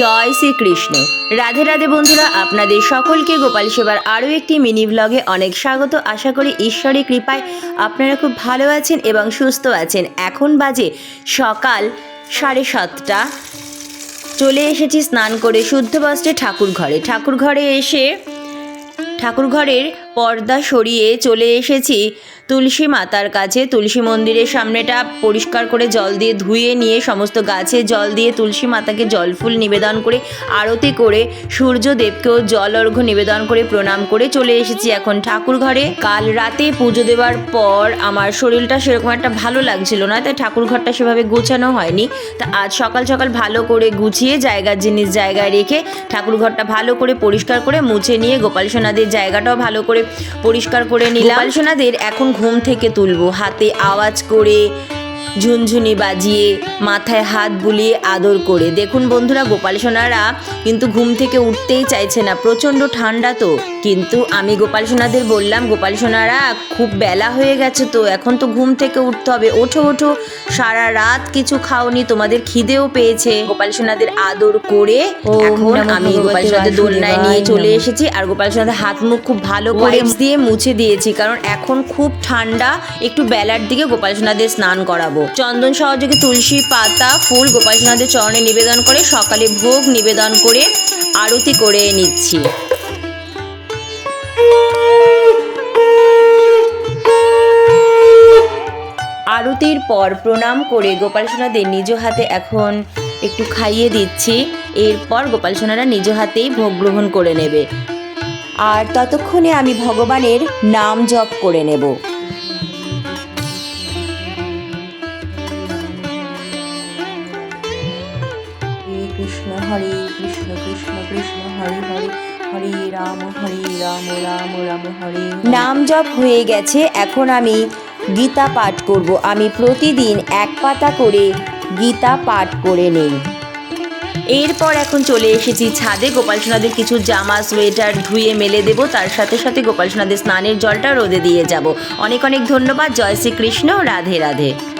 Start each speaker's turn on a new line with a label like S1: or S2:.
S1: জয় শ্রীকৃষ্ণ রাধে রাধে বন্ধুরা আপনাদের সকলকে গোপাল সেবার আরও একটি মিনি ব্লগে অনেক স্বাগত আশা করি ঈশ্বরের কৃপায় আপনারা খুব ভালো আছেন এবং সুস্থ আছেন এখন বাজে সকাল সাড়ে সাতটা চলে এসেছি স্নান করে শুদ্ধ বস্ত্রে ঠাকুর ঘরে ঠাকুর ঘরে এসে ঠাকুর ঘরের পর্দা সরিয়ে চলে এসেছি তুলসী মাতার কাছে তুলসী মন্দিরের সামনেটা পরিষ্কার করে জল দিয়ে ধুয়ে নিয়ে সমস্ত গাছে জল দিয়ে তুলসী মাতাকে জল ফুল নিবেদন করে আরতি করে সূর্যদেবকেও জল অর্ঘ্য নিবেদন করে প্রণাম করে চলে এসেছি এখন ঠাকুর ঘরে কাল রাতে পুজো দেওয়ার পর আমার শরীরটা সেরকম একটা ভালো লাগছিল না তাই ঠাকুর ঘরটা সেভাবে গোছানো হয়নি তা আজ সকাল সকাল ভালো করে গুছিয়ে জায়গার জিনিস জায়গায় রেখে ঠাকুর ঘরটা ভালো করে পরিষ্কার করে মুছে নিয়ে গোপাল সোনাদের জায়গাটাও ভালো করে পরিষ্কার করে নিলাম সোনাদের এখন ঘুম থেকে তুলবো হাতে আওয়াজ করে ঝুনঝুনি বাজিয়ে মাথায় হাত বুলিয়ে আদর করে দেখুন বন্ধুরা গোপাল সোনারা কিন্তু ঘুম থেকে উঠতেই চাইছে না প্রচণ্ড ঠান্ডা তো কিন্তু আমি গোপাল সোনাদের বললাম গোপাল সোনারা খুব বেলা হয়ে গেছে তো এখন তো ঘুম থেকে উঠতে হবে ওঠো ওঠো সারা রাত কিছু খাওনি তোমাদের খিদেও পেয়েছে গোপাল সোনাদের আদর করে এখন আমি গোপাল সোনাদের দোলনায় নিয়ে চলে এসেছি আর গোপাল সোনাদের হাত মুখ খুব ভালো করে দিয়ে মুছে দিয়েছি কারণ এখন খুব ঠান্ডা একটু বেলার দিকে গোপাল সোনাদের স্নান করাবো চন্দন সহযোগে তুলসী পাতা ফুল গোপাল চরণে নিবেদন করে সকালে ভোগ নিবেদন করে আরতি করে নিচ্ছি আরতির পর প্রণাম করে গোপাল সোনাদের নিজ হাতে এখন একটু খাইয়ে দিচ্ছি এরপর গোপাল সোনারা নিজ হাতেই ভোগ গ্রহণ করে নেবে আর ততক্ষণে আমি ভগবানের নাম জপ করে নেব কৃষ্ণ হরে কৃষ্ণ কৃষ্ণ কৃষ্ণ হরে হরে হরে রাম হরে রাম রাম রাম হরে নাম জপ হয়ে গেছে এখন আমি গীতা পাঠ করব আমি প্রতিদিন এক পাতা করে গীতা পাঠ করে নেই এরপর এখন চলে এসেছি ছাদে গোপাল সোনাদের কিছু জামা সোয়েটার ধুয়ে মেলে দেব তার সাথে সাথে গোপাল সোনাদের স্নানের জলটা রোদে দিয়ে যাব অনেক অনেক ধন্যবাদ জয় শ্রীকৃষ্ণ রাধে রাধে